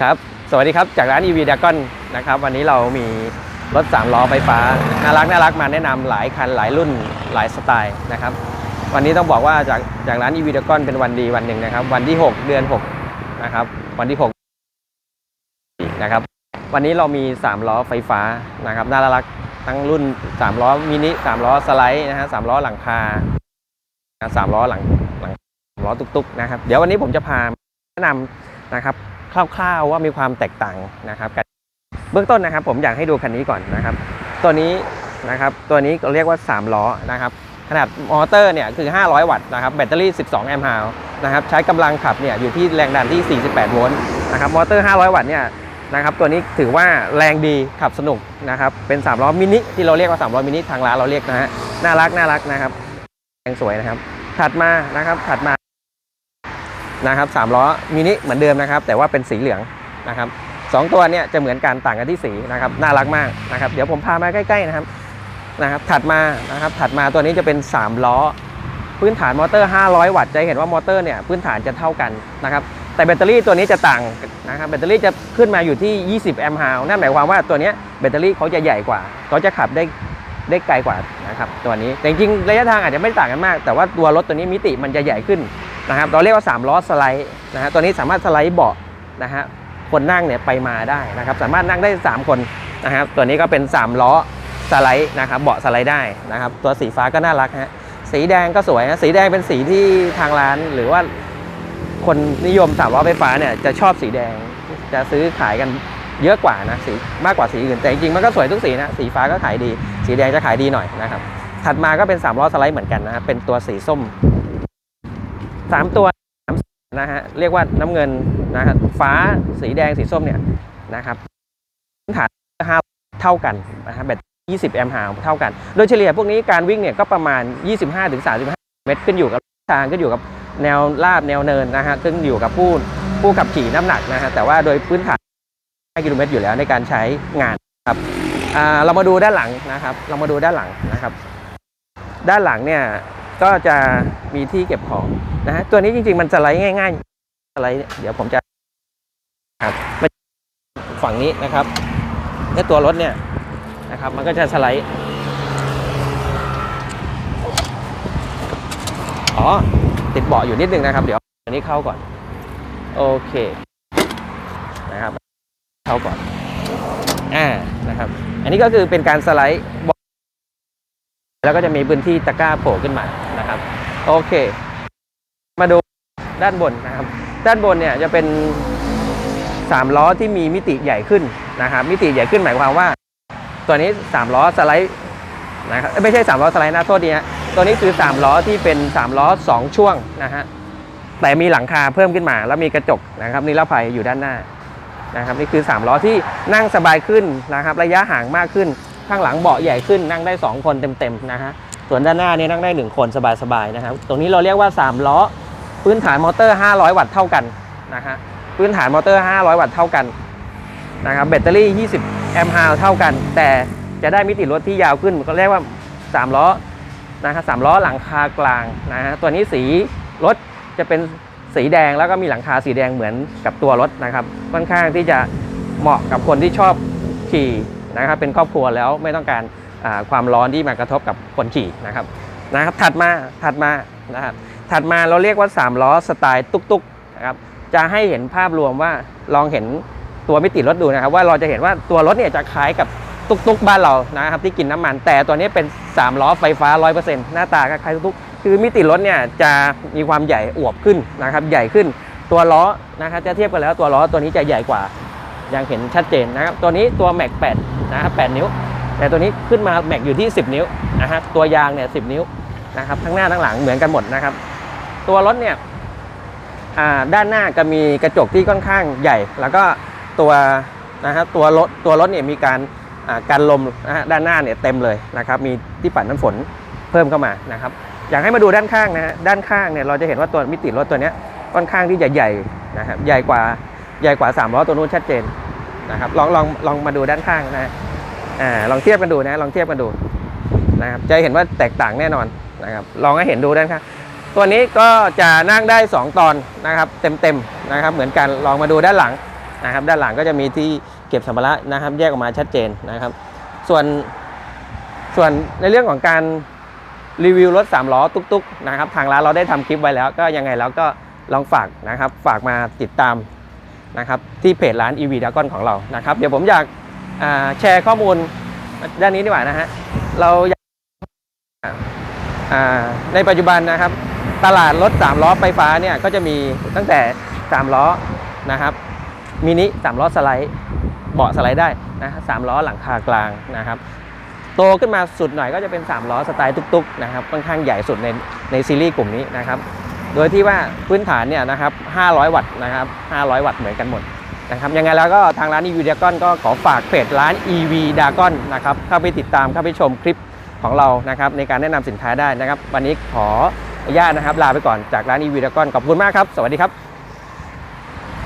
ครับ สวัสดีครับ จากร้าน EV d r a g o n นะครับ วันนี้เรามีรถ 3 ล้อไฟฟ้า น่ารักน่ารักมาแนะนำหลายคันหลายรุ่นหลายสไตล์นะครับ วันนี้ต้องบอกว่าจากจากร้าน EV d r a g o n เป็นวันดีวันหนึ่งนะครับ วันที่ 6 เดือน 6 นะครับ วันที่ 6 นะครับ วันนี้เรามี 3 ล้อไฟฟ้านะครับ น่ารักทั้งรุ่น 3 ล้อมินิ 3 ล้อสไลด์นะฮะ3ล้อหลังคาสามล้อหลังหลังล้อตุกๆนะครับ เดี๋ยววันนี้ผมจะพาแนะนำนะครับ คร่าวๆว่ามีความแตกต่างนะครับกันเบื้องต้นนะครับ ผมอยากให้ดูคันนี้ก่อนนะครับ ตัวนี้นะครับ ตัวนี้เรียกว่า 3 ล้อนะครับ ขนาดมอเตอร์เนี่ยคือ 500 วัตต์นะครับแบตเตอรี่ 12 แอมป์ฮาวนะครับใช้กำลังขับเนี่ยอยู่ที่แรงดันที่ 48 โวลต์นะครับมอเตอร์ 500 วัตต์เนี่ยนะครับตัวนี้ถือว่าแรงดีขับสนุกนะครับเป็น3ล้อมินิที่เราเรียกว่า3ล้อมินิทางร้านเราเรียกนะฮะน่ารักน่ารักนะครับแรงสวยนะครับ ถัดมานะครับถัดมา นะครับสามล้อมินิเหมือนเดิมนะครับ แต่ว่าเป็นสีเหลืองนะครับสองตัวเนี่ยจะเหมือนกันต่างกันที่สีนะครับน่ารักมากนะครับ เดี๋ยวผมพามาใกล้ๆนะครับนะครับ ถัดมานะครับถัดมาตัวนี้จะเป็น 3 ล้อ พื้นฐานมอเตอร์ 500 วัตต์จะเห็นว่ามอเตอร์เนี่ยพื้นฐานจะเท่ากันนะครับแต่แบตเตอรี่ตัวนี้จะต่างนะครับแบตเตอรี่จะขึ้นมาอยู่ที่ 20 แอมป์ฮาวนั่นหมายความว่าตัวนี้แบตเตอรี่เขาจะใหญ่กว่าเขาจะขับได้ได้ไกลกว่านะครับตัวนี้แต่จริงระยะทางอาจจะไม่ต่างกันมาก แต่ว่าตัวรถตัวนี้มิติมันจะใหญ่ขึ้น นะครับ เราเรียกว่า 3 ล้อสไลด์นะฮะตัวนี้สามารถสไลด์เบาะนะฮะคนนั่งเนี่ยไปมาได้นะครับ สามารถนั่งได้ 3 คนนะครับ ตัวนี้ก็เป็น 3 ล้อสไลด์นะครับเบาะสไลด์ได้นะครับ ตัวสีฟ้าก็น่ารักฮะสีแดงก็สวยฮะสีแดงเป็นสีที่ทางร้านหรือว่าคนนิยมสามล้อไฟฟ้าเนี่ยจะชอบสีแดงจะซื้อขายกันเยอะกว่านะสีมากกว่าสีอื่นแต่จริงๆมันก็สวยทุกสีนะสีฟ้าก็ขายดี สีแดงจะขายดีหน่อยนะครับถัดมาก็เป็น3ล้อสไลด์เหมือนกันนะครับเป็นตัวสีส้ม สามตัวนะฮะเรียกว่าน้ำเงินนะฮะฟ้าสีแดงสีส้มเนี่ยนะครับพื้นฐานห้าเท่ากันนะฮะแบต20 แอมป์ฮาวเท่ากัน โดยเฉลี่ยพวกนี้การวิ่งเนี่ยก็ประมาณ 25-35 เมตรขึ้นอยู่กับทางขึ้นอยู่กับแนวลาดแนวเนินนะฮะขึ้นอยู่กับผู้ผู้ขับขี่น้ำหนักนะฮะแต่ว่าโดยพื้นฐาน5กิโลเมตรอยู่แล้วในการใช้งานครับอ่าเรามาดูด้านหลังนะครับ เรามาดูด้านหลังนะครับ ด้านหลังเนี่ย ก็จะมีที่เก็บของนะฮะตัวนี้จริง ๆ มันสไลด์ง่ายๆสไลด์เดี๋ยวผมจะครับฝั่งนี้นะครับและตัวรถเนี่ยนะครับ มันก็จะสไลด์อ๋อติดเบาะอยู่นิดนึงนะครับ เดี๋ยวอันนี้เข้าก่อน โอเคนะครับ เข้าก่อนอ่านะครับ อันนี้ก็คือเป็นการสไลด์เบาะแล้วก็จะมีพื้นที่ตะกร้าโผล่ขึ้นมา โอเค มาดูด้านบนนะครับ ด้านบนเนี่ยจะเป็น3ล้อที่มีมิติใหญ่ขึ้นนะครับ มิติใหญ่ขึ้นหมายความว่า ตัวนี้3ล้อสไลด์นะครับไม่ใช่3ล้อสไลด์นะโทษทีฮะตัวนี้คือ3ล้อที่เป็น3ล้อ 2 ช่วงนะฮะแต่มีหลังคาเพิ่มขึ้นมา แล้วมีกระจกนะครับนิรภัยอยู่ด้านหน้านะครับนี่คือ3ล้อที่นั่งสบายขึ้นนะครับ ระยะห่างมากขึ้น ข้างหลังเบาะใหญ่ขึ้นนั่งได้ 2 คนเต็มๆนะฮะ ส่วนด้านหน้านี่นั่งได้ 1 คนสบายๆนะครับ ตรงนี้เราเรียกว่า 3 ล้อ พื้นฐานมอเตอร์ 500 วัตต์เท่ากันนะฮะ พื้นฐานมอเตอร์ 500 วัตต์เท่ากันนะครับ แบตเตอรี่ 20 แอมป์ฮาวเท่ากัน แต่จะได้มิติรถที่ยาวขึ้นก็เรียกว่า 3 ล้อนะครับสามล้อหลังคากลางนะฮะ ตัวนี้สีรถจะเป็นสีแดงแล้วก็มีหลังคาสีแดงเหมือนกับตัวรถนะครับ ค่อนข้างที่จะเหมาะกับคนที่ชอบขี่นะครับ เป็นครอบครัวแล้วไม่ต้องการ ความร้อนที่มากระทบกับคนขี่นะครับนะครับถัดมาถัดมานะครับถัดมาเราเรียกว่า 3 ล้อสไตล์ตุกๆนะครับจะให้เห็นภาพรวมว่าลองเห็นตัวมิติรถดูนะครับว่าเราจะเห็นว่าตัวรถเนี่ยจะคล้ายกับตุกๆบ้านเรานะครับที่กินน้ำมัน แต่ตัวนี้เป็น 3 ล้อไฟฟ้า 100%หน้าตาก็คล้ายตุกๆคือมิติรถเนี่ยจะมีความใหญ่อวบขึ้นนะครับใหญ่ขึ้นตัวล้อนะครับจะเทียบกันแล้วตัวล้อตัวนี้จะใหญ่กว่าอย่างเห็นชัดเจนนะครับตัวนี้ตัวแม็ก8นะครับ8นิ้ว แต่ตัวนี้ขึ้นมาแม็กอยู่ที่ 10 นิ้วนะฮะตัวยางเนี่ย10นิ้วนะครับทั้งหน้าทั้งหลังเหมือนกันหมดนะครับ ตัวรถเนี่ยด้านหน้าก็มีกระจกที่ค่อนข้างใหญ่ แล้วก็ตัวนะฮะตัวรถตัวรถเนี่ยมีการอ่ากันลมนะฮะด้านหน้าเนี่ยเต็มเลยนะครับมีที่ปัดน้ำฝนเพิ่มเข้ามานะครับอยากให้มาดูด้านข้างนะฮะด้านข้างเนี่ยเราจะเห็นว่าตัวมิติรถตัวนี้ค่อนข้างที่จะใหญ่นะครับใหญ่กว่าใหญ่กว่า3ล้อตัวนู้นชัดเจนนะครับลองลองลองมาดูด้านข้างนะฮะ อ่าลองเทียบกันดูนะลองเทียบกันดูนะครับจะเห็นว่าแตกต่างแน่นอนนะครับลองให้เห็นดูด้านข้างตัวนี้ก็จะนั่งได้ 2 ตอนนะครับเต็มๆนะครับเหมือนกันลองมาดูด้านหลังนะครับด้านหลังก็จะมีที่เก็บสัมภาระนะครับแยกออกมาชัดเจนนะครับ ส่วนส่วนในเรื่องของการรีวิวรถ3ล้อตุ๊กๆนะครับทางร้านเราได้ทำคลิปไว้แล้ว ก็ยังไงแล้วก็ลองฝากนะครับฝากมาติดตามนะครับที่เพจร้าน EV d r a g o n ของเรานะครับเดี๋ยวผมอยาก แชร์ข้อมูลด้านนี้ดีกว่านะฮะเราอยากในปัจจุบันนะครับ ตลาดรถ3ล้อไฟฟ้าเนี่ยก็จะมีตั้งแต่ 3 ล้อนะครับมินิ3ล้อสไลด์เบาะสไลด์ได้นะสามล้อหลังคากลางนะครับ โตขึ้นมาสุดหน่อยก็จะเป็น 3 ล้อสไตล์ตุกๆนะครับค่อนข้างใหญ่สุดในในซีรีส์กลุ่มนี้นะครับ โดยที่ว่าพื้นฐานเนี่ยนะครับ500 วัตต์นะครับ500 วัตต์เหมือนกันหมด นะครับยังไงแล้วก็ทางร้าน EV d r a g o n ก็ขอฝากเพจร้าน EV d r a g o n นะครับเข้าไปติดตามเข้าไปชมคลิปของเรานะครับในการแนะนำสินค้าได้นะครับ วันนี้ขออนุญาตนะครับลาไปก่อนจากร้าน EV d r a g o n ขอบคุณมากครับ สวัสดีครับ